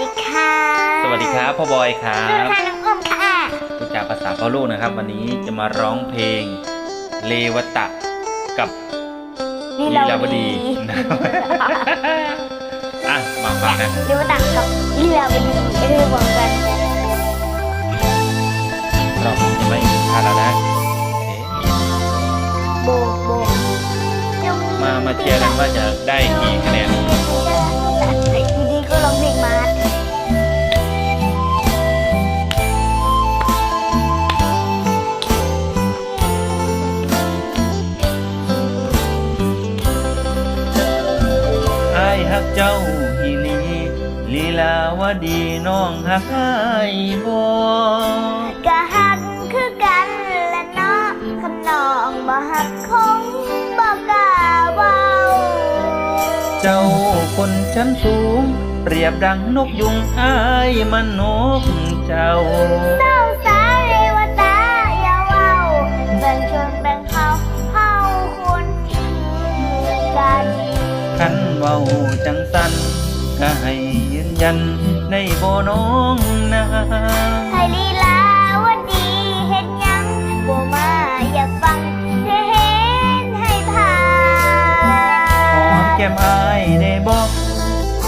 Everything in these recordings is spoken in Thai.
ดีค่ะสวัสดีครับพ่อบอยครัสวัสดีบค่ะน้องอ้อมค่ะพูดจาภาษาพ่อลูกนะครับ วันนี้จะมาร้องเพลงเลวตะกับลีลาวดีนะครับอะมาฟังนะเรียกว่าตักกับลีลาวดีเรียกว่ากันเราจะไม่พลาดแล้วนะโอเคโบกโบกมามาเชียร์กันว่าจะได้กี่คะแนนายฮักเจ้าอีหลีลีลาวดีน้องฮักไอ้ายบ่กะหักคือกันและเนาะคำนองบ่หักคงบ่กล้าเว้าเจ้าคนชั้นสูง เปรียบดังนกยุงอ้ายมันนกเจ้าาจังสันก็ให้ยืนยันในบ่น้องนาให้ลีลาวดีเฮ็ดหยังบ่มาอย่าฟังเสียเห็นให้ผ่าหอมแก้มอายได้บอก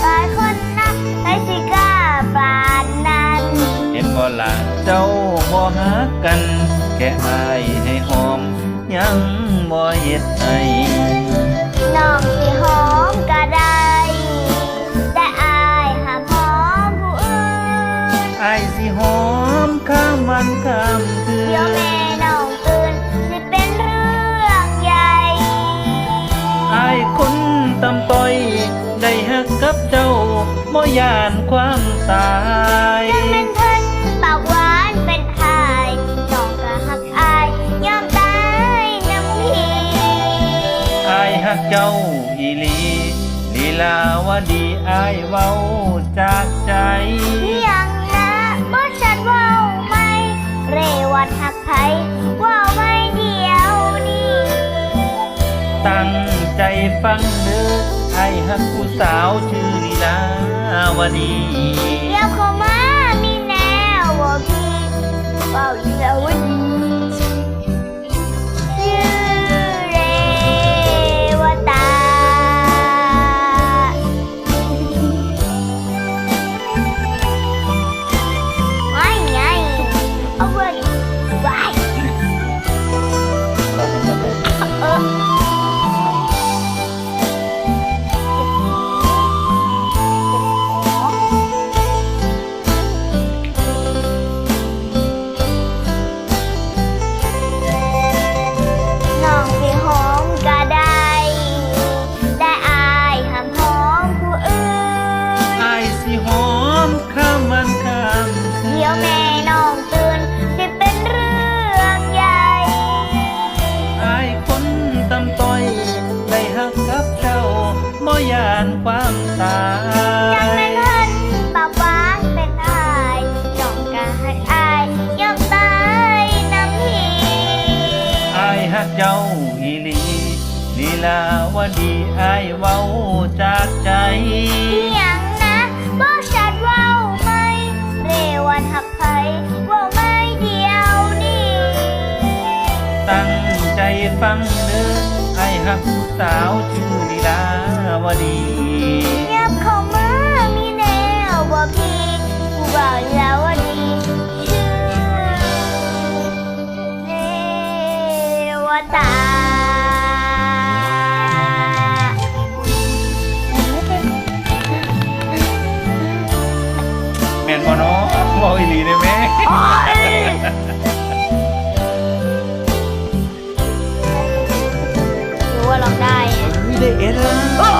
หลายคนนะใครสิกล้าปานนั้น เห็นบ่ละเจ้าบ่ฮักกัน แค่อายให้หอมยังบ่เฮ็ดให้ บ่ยานความตายจังเป็นเพิ่นปากหวานเป็นหายน้องก็หักอายยอมตายน้ำพีอายฮักเจ้าอีหลีลีลาวดีอายเว้าจากใจเยังนะบ่ชัดเว้าไหมเรวัดหักไผเว้าไม่เดียวนี้ตั้งใจฟังเด้อไอ้ฮักผู้สาวชื่อลีลาาวดีเดี๋ยวเขามามีแนวว่าพี่เป่าอีแล้วดี ไอ้ฮักเจ้าอีหลีลีลาวดีไอ้เว้าจากใจเพียงนะบอกชัดเว้าไหมเรวันหักไผเว้าไม่เดียวนี่ตั้งใจฟังเด้อไอ้ฮักผู้สาวชื่อลีลาวดียับเข้ามามีแนวว่าพี่ผู้บ่าวแล้ว แม่นบ่เนาะบ่อีหลีได้แมั้ว่าองได้ ไม่ได้เอ็